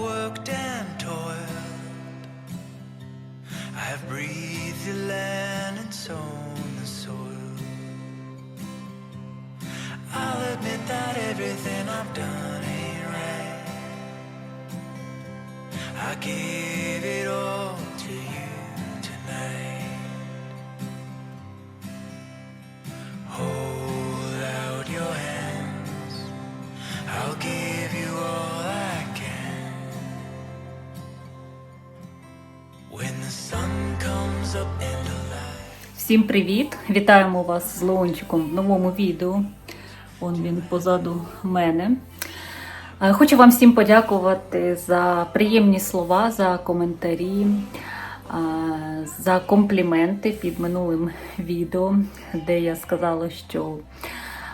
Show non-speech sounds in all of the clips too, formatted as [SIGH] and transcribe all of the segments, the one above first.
worked and toiled. I have breathed the land and sown the soil. I'll admit that everything I've done ain't right. I gave Всім привіт! Вітаємо вас з Леончиком в новому відео. Он він позаду мене. Е, Хочу вам всім подякувати за приємні слова, за коментарі, е, за компліменти під минулим відео, де я сказала, що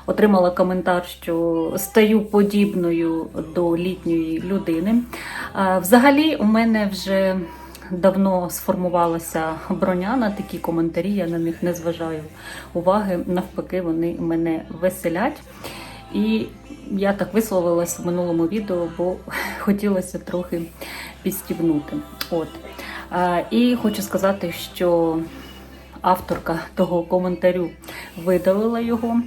отримала коментар, що стаю подібною до літньої людини. Е, Взагалі, у мене вже давно сформувалася броня на такі коментарі, я на них не зважаю уваги. Навпаки, вони мене веселять. І я так висловилась в минулому відео, бо [LAUGHS] хотілося трохи підстібнути. От. І хочу сказати, що авторка того коментарю видалила його.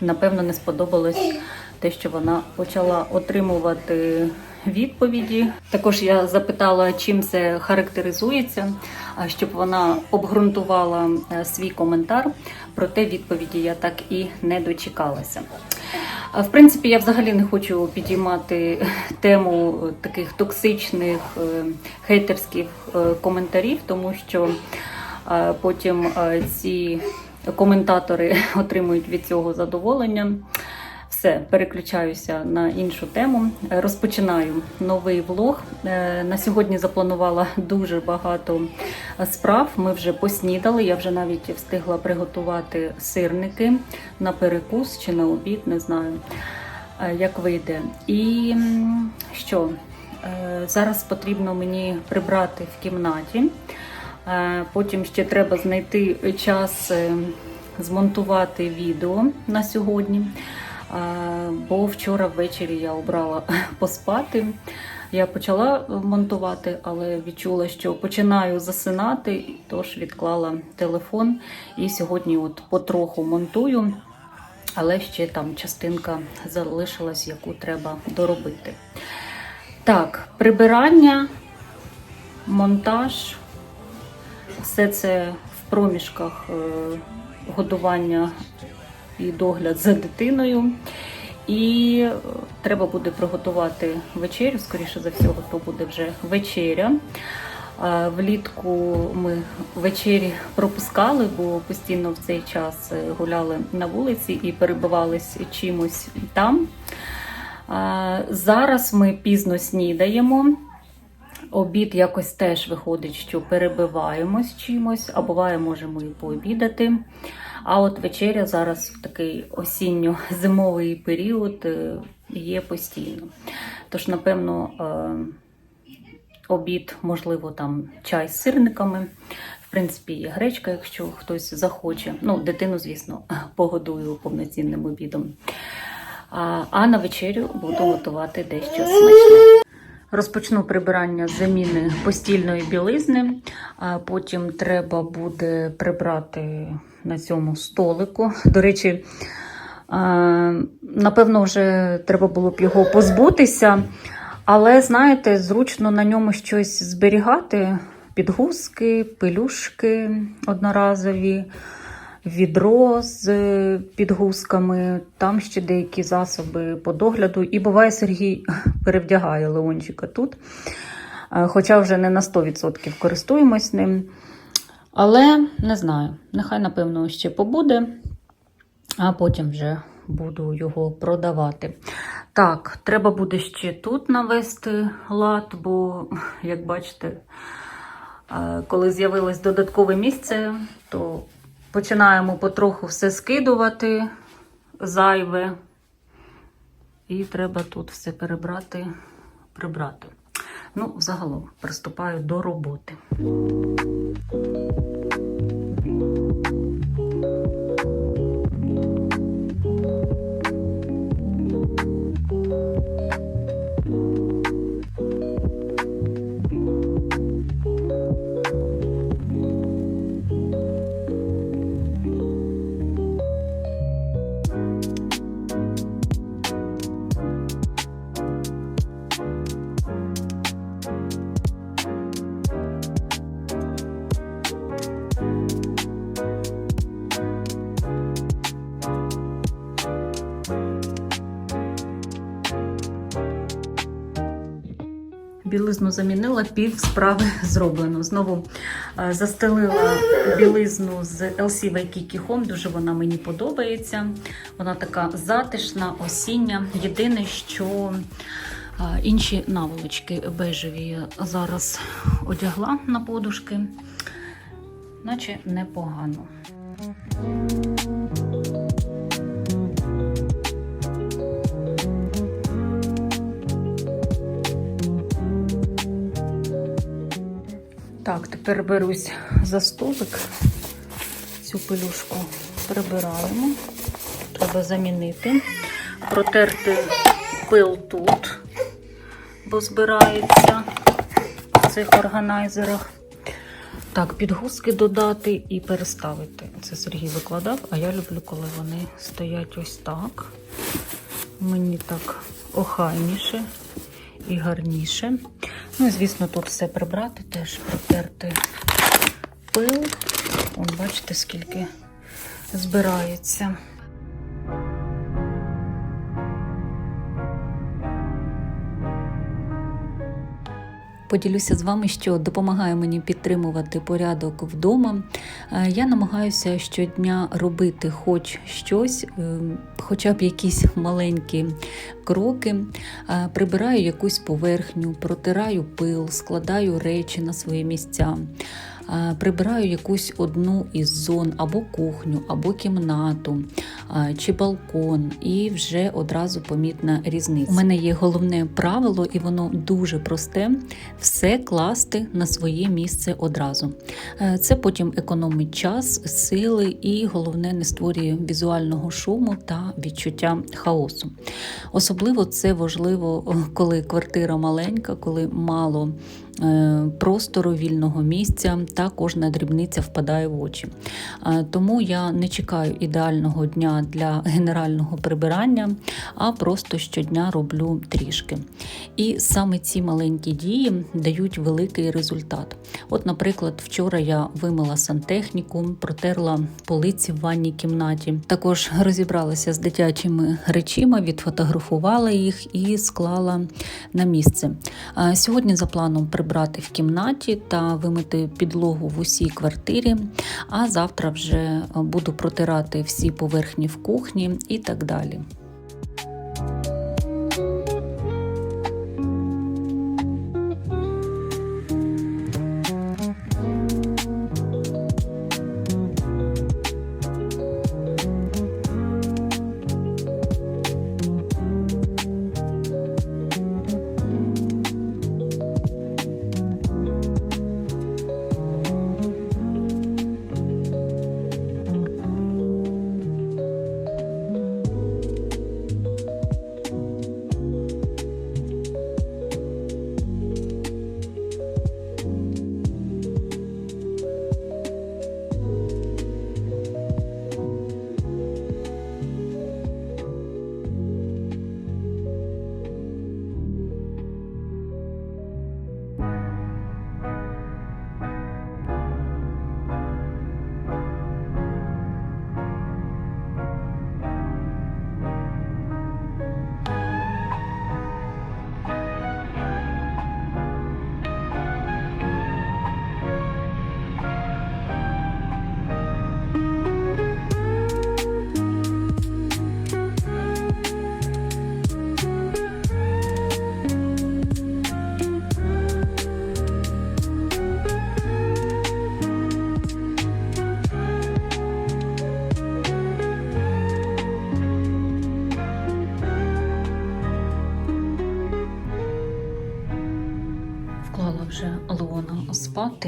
Напевно, не сподобалось те, що вона почала отримувати відповіді. Також я запитала, чим це характеризується, щоб вона обґрунтувала е, свій коментар. Проте відповіді я так і не дочекалася. В принципі, я взагалі не хочу підіймати тему таких токсичних е, хейтерських е, коментарів, тому що потім ці коментатори [LAUGHS] отримують від цього задоволення. Все, переключаюся на іншу тему. Розпочинаю новий влог. Е, На сьогодні запланувала дуже багато справ. Ми вже поснідали. Я вже навіть встигла приготувати сирники на перекус чи на обід, не знаю, е, як вийде. І що? Е, Зараз потрібно мені прибрати в кімнаті. Потім ще треба знайти час змонтувати відео на сьогодні. Бо вчора ввечері я обрала [LAUGHS] поспати. Я почала монтувати, але відчула, що починаю засинати, тож відклала телефон. І сьогодні от потроху монтую, але ще там частинка залишилась, яку треба доробити. Так, прибирання, монтаж, все це в проміжках е, годування і догляд за дитиною. І е, треба буде приготувати вечерю. Скоріше за всього, то буде вже вечеря. Влітку ми вечері пропускали, бо постійно в цей час е, гуляли на вулиці і перебивались чимось там. Зараз ми пізно снідаємо. Обід якось теж виходить, що перебиваємось чимось, а буває, можемо і пообідати. А от вечеря зараз в такий осінньо-зимовий період е, є постійно. Тож, напевно, е, обід, можливо, там чай з сирниками. В принципі, є гречка, якщо хтось захоче. Ну, дитину, звісно, [LAUGHS] погодую повноцінним обідом. А, а на вечерю буду готувати дещо смачне. Розпочну прибирання з заміни постільної білизни, а потім треба буде прибрати на цьому столику. До речі, напевно, вже треба було б його позбутися, але, знаєте, зручно на ньому щось зберігати: підгузки, пелюшки одноразові відро з е, підгузками, там ще деякі засоби по догляду. І буває, Сергій [LAUGHS] перевдягає Леончика тут. Е, Хоча вже не на 100% користуємось ним. Але не знаю, нехай, напевно, ще побуде, а потім вже буду його продавати. Так, треба буде ще тут навести лад, бо, як бачите, е, коли з'явилось додаткове місце, то починаємо потроху все скидувати зайве. І треба тут все перебрати, прибрати. Ну, загалом приступаю до роботи. Thank you. Білизну замінила, пів справи [LAUGHS] зроблено. Знову е, застелила білизну з LC Waikiki. Дуже вона мені подобається. Вона така затишна, осіння. Єдине, що е, інші наволочки бежеві я зараз одягла на подушки, наче непогано. Так, тепер берусь за столик. Цю пелюшку прибираємо. Треба замінити. Протерти пил тут, бо збирається в цих органайзерах. Так, підгузки додати і переставити. Це Сергій викладав, а я люблю, коли вони стоять ось так. Мені так охайніше і гарніше. Ну звісно, тут все прибрати, теж протерти пил. Вон, бачите, скільки збирається. Поділюся з вами, що допомагає мені підтримувати порядок вдома. Е, Я намагаюся щодня робити хоч щось, е, хоча б якісь маленькі кроки. Е, Прибираю якусь поверхню, протираю пил, складаю речі на свої місця. Е, Прибираю якусь одну із зон або кухню, або кімнату, е, чи балкон, і вже одразу помітна різниця. У мене є головне правило, і воно дуже просте: все класти на своє місце одразу. Е, Це потім економить час, сили і головне не створює візуального шуму та відчуття хаосу. Особливо це важливо, коли квартира маленька, коли мало простору вільного місця та кожна дрібниця впадає в очі. Е, Тому я не чекаю ідеального дня для генерального прибирання, а просто щодня роблю трішки. І саме ці маленькі дії дають великий результат. От, наприклад, вчора я вимила сантехніку, протерла полиці в ванній кімнаті. Також розібралася з дитячими речима, відфотографувала їх і склала на місце. Сьогодні за планом прибрати в кімнаті та вимити підлогу в усій квартирі. А завтра вже буду протирати всі поверхні в кухні і так далі.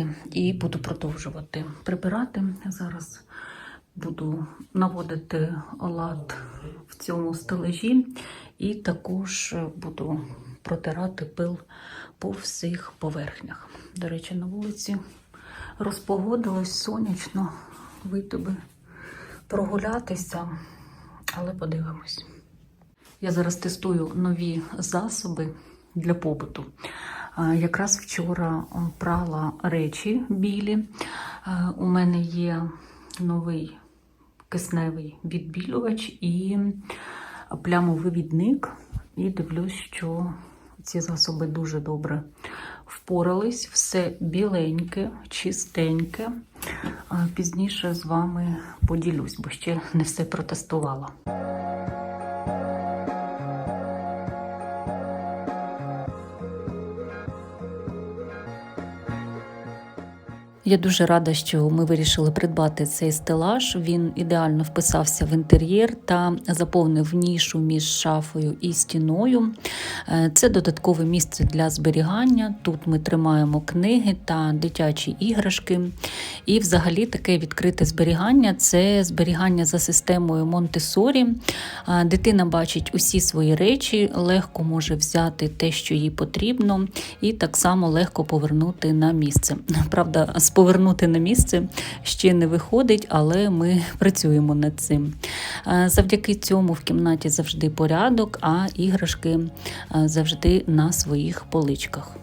Спати і буду продовжувати прибирати. Зараз буду наводити лад в цьому стележі, і також буду протирати пил по всіх поверхнях. До речі, на вулиці розпогодилось сонячно, вийти би прогулятися, але подивимось. Я зараз тестую нові засоби для побуту. Якраз вчора е, прала речі білі. Е, У мене є новий кисневий відбілювач і плямовивідник. І дивлюсь, що Ці засоби дуже добре впорались. Все біленьке, чистеньке. Пізніше з вами поділюсь, бо ще не все протестувала. Я дуже рада, що ми вирішили придбати цей стелаж. Він ідеально вписався в інтер'єр та заповнив нішу між шафою і стіною. Е, Це додаткове місце для зберігання. Тут ми тримаємо книги та дитячі іграшки. І, взагалі, таке відкрите зберігання це зберігання за системою Монтесорі. Е, Дитина бачить усі свої речі, легко може взяти те, що їй потрібно, і так само легко повернути на місце. Правда, повернути на місце ще не виходить, але ми працюємо над цим. Е, Завдяки цьому в кімнаті завжди порядок, а іграшки е, завжди на своїх поличках.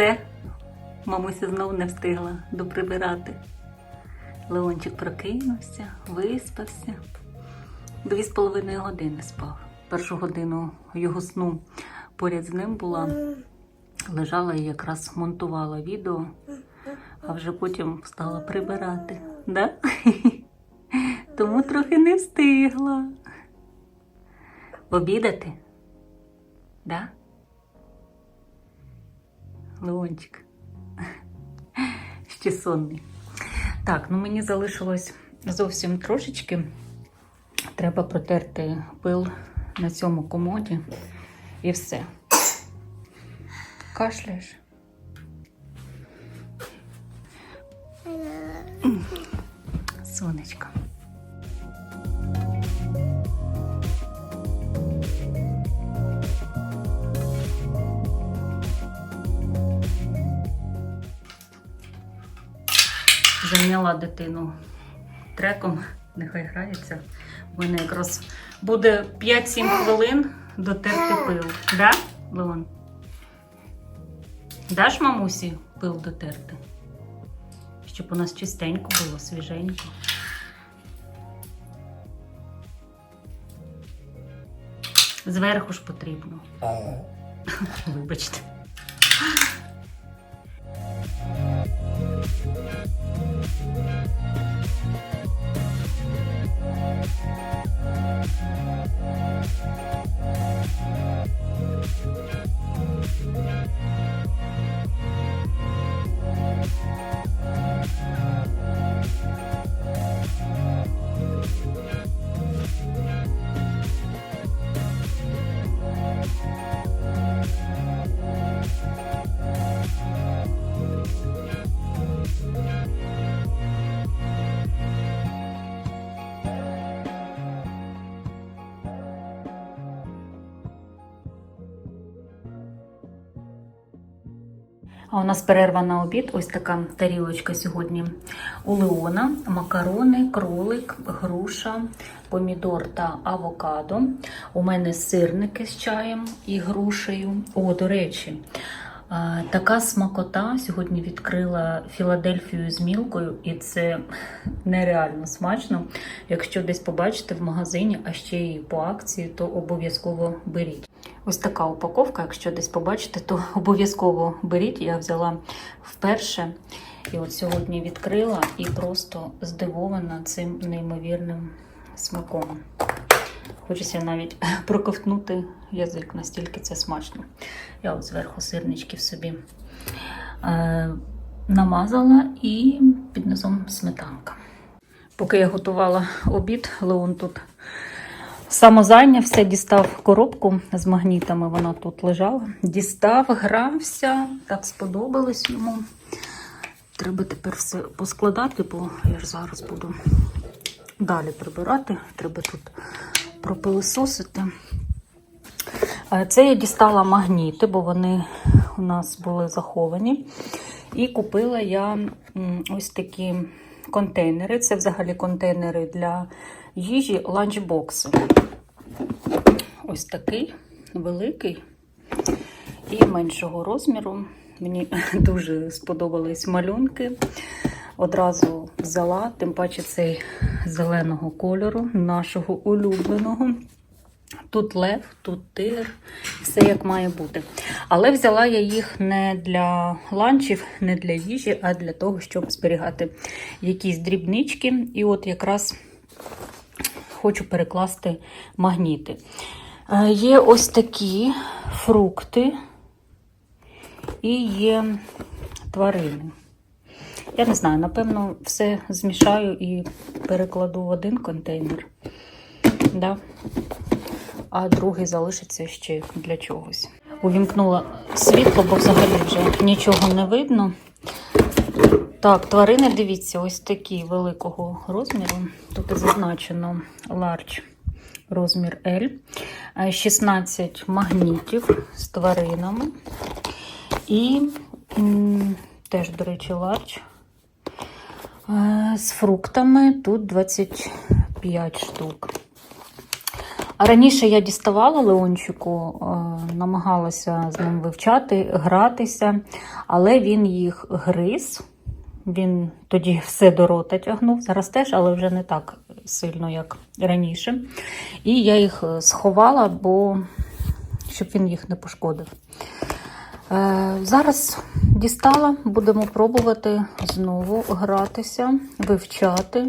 Все, мамуся знову не встигла доприбирати. Леончик прокинувся, виспався. Дві з половиною години спав. Першу годину його сну поряд з ним була, лежала і якраз монтувала відео, а вже потім стала прибирати. Да? [LAUGHS] Тому трохи не встигла. Обідати? Да? Леончик. Ще сонний. Так, ну мені залишилось зовсім трошечки. Треба протерти пил на цьому комоді і все. Кашляєш? Сонечко. Зайняла дитину треком, нехай грається. У мене якраз буде 5-7 хвилин дотерти пил. Да, Леон? Даш мамусі пил дотерти? Щоб у нас чистенько було, свіженько. Зверху ж потрібно. [LAUGHS] Вибачте. А у нас перерва на обід. Ось така тарілочка сьогодні у Леона. Макарони, кролик, груша, помідор та авокадо. У мене сирники з чаєм і грушею. О, до речі, Така смакота сьогодні відкрила Філадельфію з мілкою, і це нереально смачно. Якщо десь побачите в магазині, а ще й по акції, то обов'язково беріть. Ось така упаковка. Якщо десь побачите, то [LAUGHS] обов'язково беріть. Я взяла вперше. І от сьогодні відкрила і просто здивована цим неймовірним смаком. Хочеться навіть [LAUGHS] проковтнути язик, настільки це смачно. Я от зверху сирничків собі е, намазала і під низом сметанка. Поки я готувала обід, Леон тут самозайнявся, дістав коробку з магнітами, вона тут лежала. Дістав, грався, так сподобалось йому. Треба тепер все поскладати, бо я ж зараз буду далі прибирати. Треба тут пропилисосити. Це я дістала магніти, бо вони у нас були заховані. І купила я ось такі контейнери. Це взагалі контейнери для їжі, ланчбокси. Ось такий великий і меншого розміру. Мені [LAUGHS] дуже сподобались малюнки. Одразу взяла, тим паче цей зеленого кольору, нашого улюбленого. Тут лев, тут тигр, все як має бути. Але взяла я їх не для ланчів, не для їжі, а для того, щоб зберігати якісь дрібнички. І от якраз хочу перекласти магніти. Е, Є ось такі фрукти і є тварини. Я не знаю, напевно, все змішаю і перекладу в один контейнер. Да? А другий залишиться ще для чогось. Увімкнула світло, бо взагалі вже нічого не видно. Так, тварини, дивіться, ось такі великого розміру. Тут зазначено large розмір L. Е, 16 магнітів з тваринами. І теж, до речі, large. Е, З фруктами тут 25 штук. Раніше я діставала Леончику, е, намагалася з ним вивчати, гратися, але він їх гриз. Він тоді все до рота тягнув, зараз теж, але вже не так сильно, як раніше. І я їх е, сховала, бо щоб він їх не пошкодив. Е, Зараз дістала, будемо пробувати знову гратися, вивчати.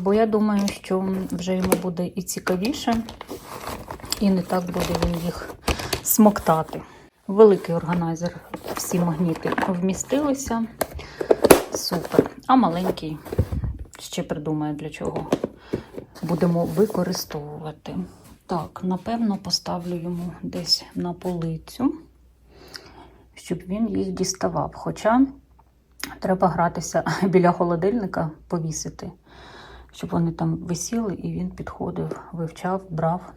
Бо я думаю, що вже йому буде і цікавіше, і не так буде він їх смоктати. Великий органайзер, всі магніти вмістилися. Супер. А маленький ще придумаю для чого будемо використовувати. Так, напевно, поставлю йому десь на полицю, щоб він їх діставав. Хоча треба гратися [LAUGHS] біля холодильника, повісити, щоб вони там висіли і він підходив, вивчав, брав.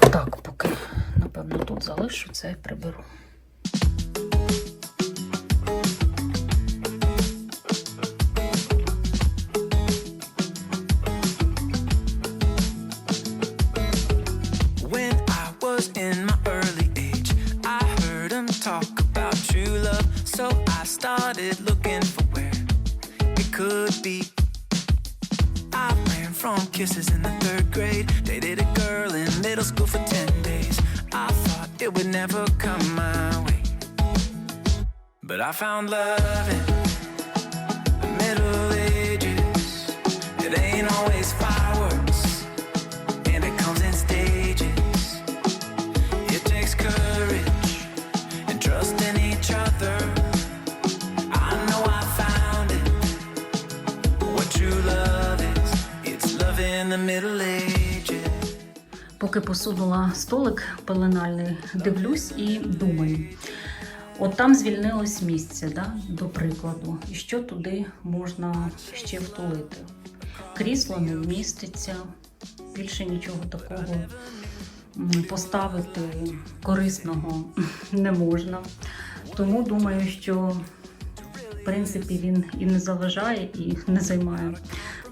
Так, поки, напевно, тут залишу це і приберу. Talk about true love. So I started looking for where it could be. I ran from kisses in the third grade. Dated a girl in middle school for 10 days. I thought it would never come my way. But I found love in the Middle Ages. It ain't always fireworks Поки посунула столик пеленальний, дивлюсь і думаю. От там звільнилось місце, да, до прикладу, і що туди можна ще втулити. Крісло не вміститься, більше нічого такого поставити корисного [LAUGHS] не можна. Тому думаю, що в принципі він і не заважає, і не займає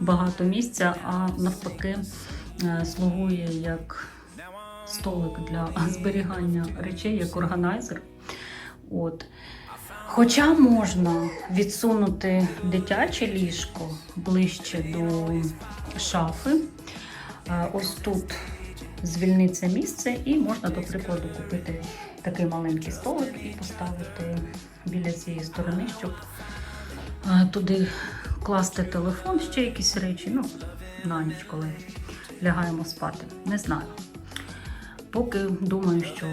багато місця, а навпаки е, слугує як столик для зберігання речей, як органайзер. От. Хоча можна відсунути дитяче ліжко ближче до шафи. Е, Ось тут звільниться місце, і можна, до прикладу, купити такий маленький столик і поставити біля цієї сторони, щоб е, туди класти телефон, ще якісь речі. Ну, на ніч, коли лягаємо спати. Не знаю. Поки думаю, що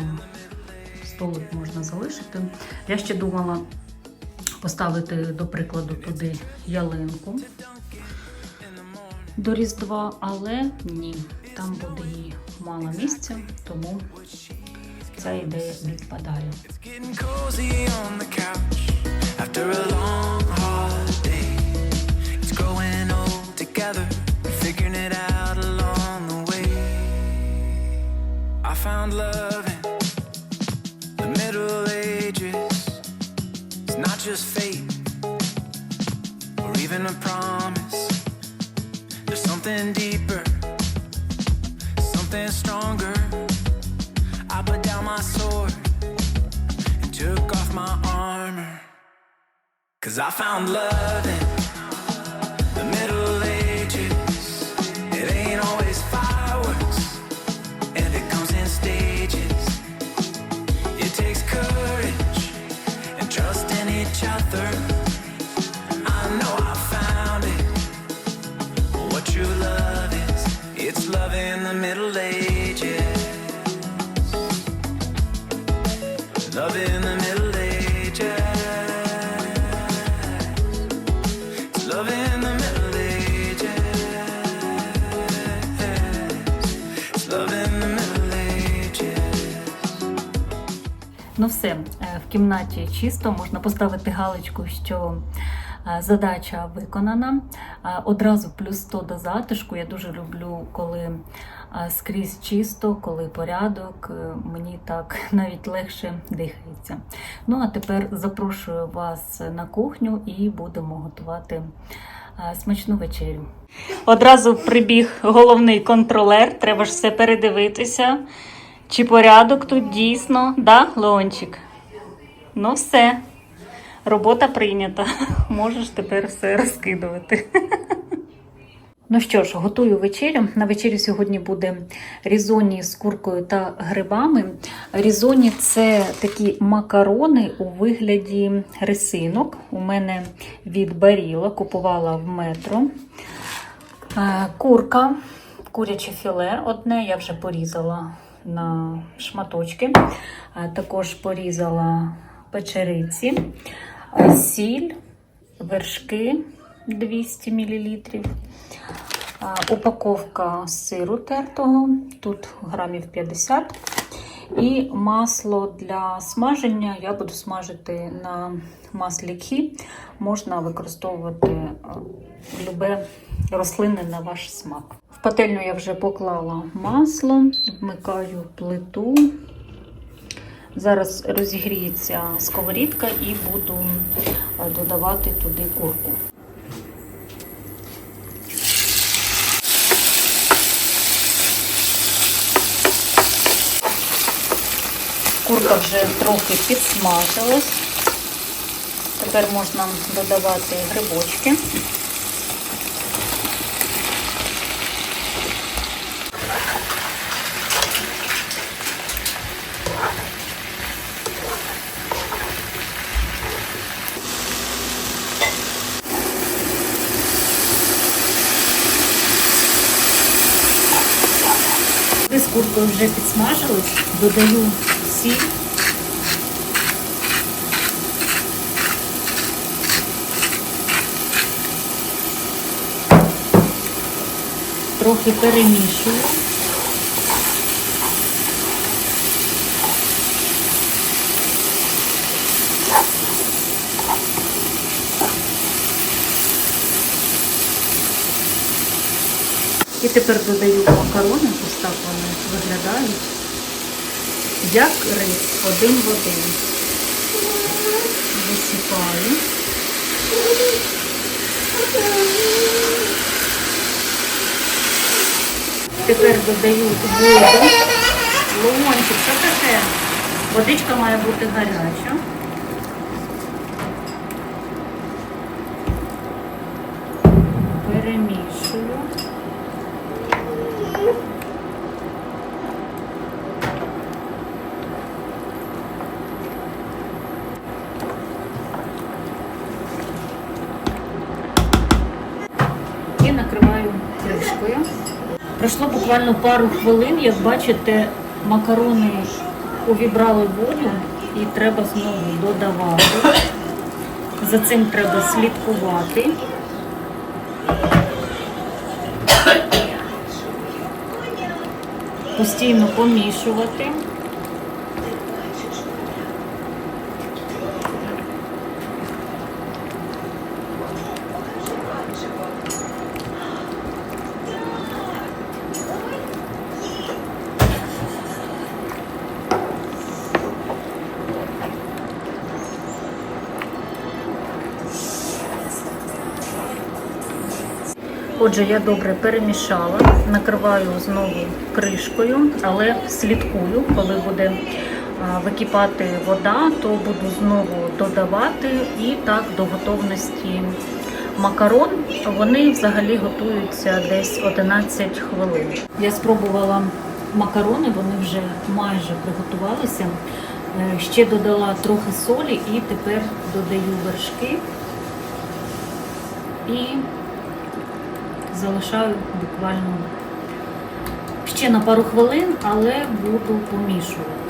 столик можна залишити. Я ще думала поставити, до прикладу, туди ялинку до Різдва, але ні, там буде їй мало місця, тому ця ідея відпадає. Together figuring it out along the way. I found love in the Middle Ages. It's not just fate or even a promise. There's something deeper, something stronger. I put down my sword and took off my armor. Cause I found love in Ну все, е, в кімнаті чисто, можна поставити галочку, що е, задача виконана. Е, Одразу плюс 100 до затишку. Я дуже люблю, коли скрізь чисто, коли порядок. Мені так [LAUGHS] навіть легше дихається. Ну а тепер запрошую вас на кухню і будемо готувати смачну вечерю. Одразу прибіг головний контролер, треба ж все передивитися. Чи порядок тут дійсно, да, Леончик? Ну все, робота прийнята. [LAUGHS] Можеш тепер все розкидувати. [LAUGHS] Ну що ж, готую вечерю. На вечерю сьогодні буде різоні з куркою та грибами. Різоні це такі макарони у вигляді рисинок. У мене від Баріла, купувала в метро. Е, Курка, куряче філе одне, я вже порізала на шматочки. Е, Також порізала печериці, е, сіль, вершки 200 мл. Упаковка сиру тертого, тут грамів 50 і масло для смаження я буду смажити на маслі кхі. Можна використовувати е, любе рослинне на ваш смак. В пательню я вже поклала масло, вмикаю плиту. Зараз розігріється сковорідка і буду е, додавати туди курку. Курка вже трохи підсмажилась. Тепер можна додавати грибочки. З вже підсмажились, додаю сіль. Трохи перемішую. І тепер додаю макарони, ось так вони виглядають. Як рис один в один. Висипаю. Тепер додаю воду. Лимончик, що таке? Водичка має бути гаряча. Перемішую. І накриваю кришкою. Пройшло буквально пару хвилин, як бачите, макарони увібрали воду і треба знову додавати. За цим треба слідкувати. Постійно помішувати. Отже, я добре перемішала, накриваю знову кришкою, але слідкую, коли буде википати вода, то буду знову додавати і так до готовності макарон. Вони взагалі готуються десь 11 хвилин. Я спробувала макарони, вони вже майже приготувалися. Е, Ще додала трохи солі і тепер додаю вершки. І залишаю буквально ще на пару хвилин, але буду помішувати.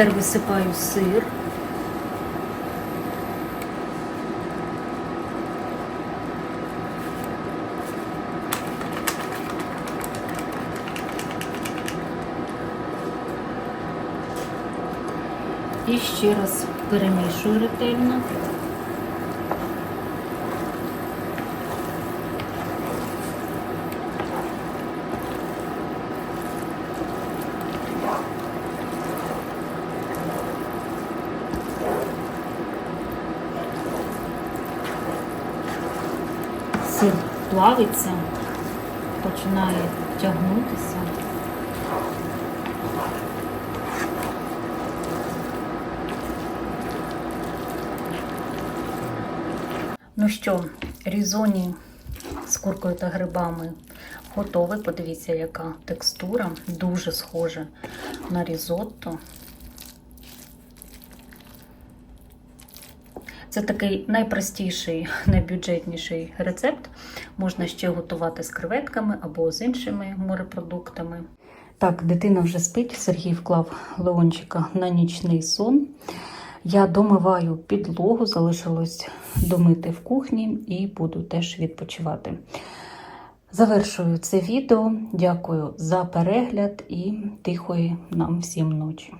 Тепер висипаю сир. І ще раз перемішую ретельно. Сир плавиться, починає тягнутися. Ну що, різоні з куркою та грибами готові. Подивіться, яка текстура, дуже схожа на різотто. Це такий найпростіший, [LAUGHS] найбюджетніший рецепт. Можна ще готувати з креветками або з іншими морепродуктами. Так, дитина вже спить. Сергій вклав Леончика на нічний сон. Я домиваю підлогу, залишилось домити в кухні і буду теж відпочивати. Завершую це відео. Дякую за перегляд і тихої нам всім ночі.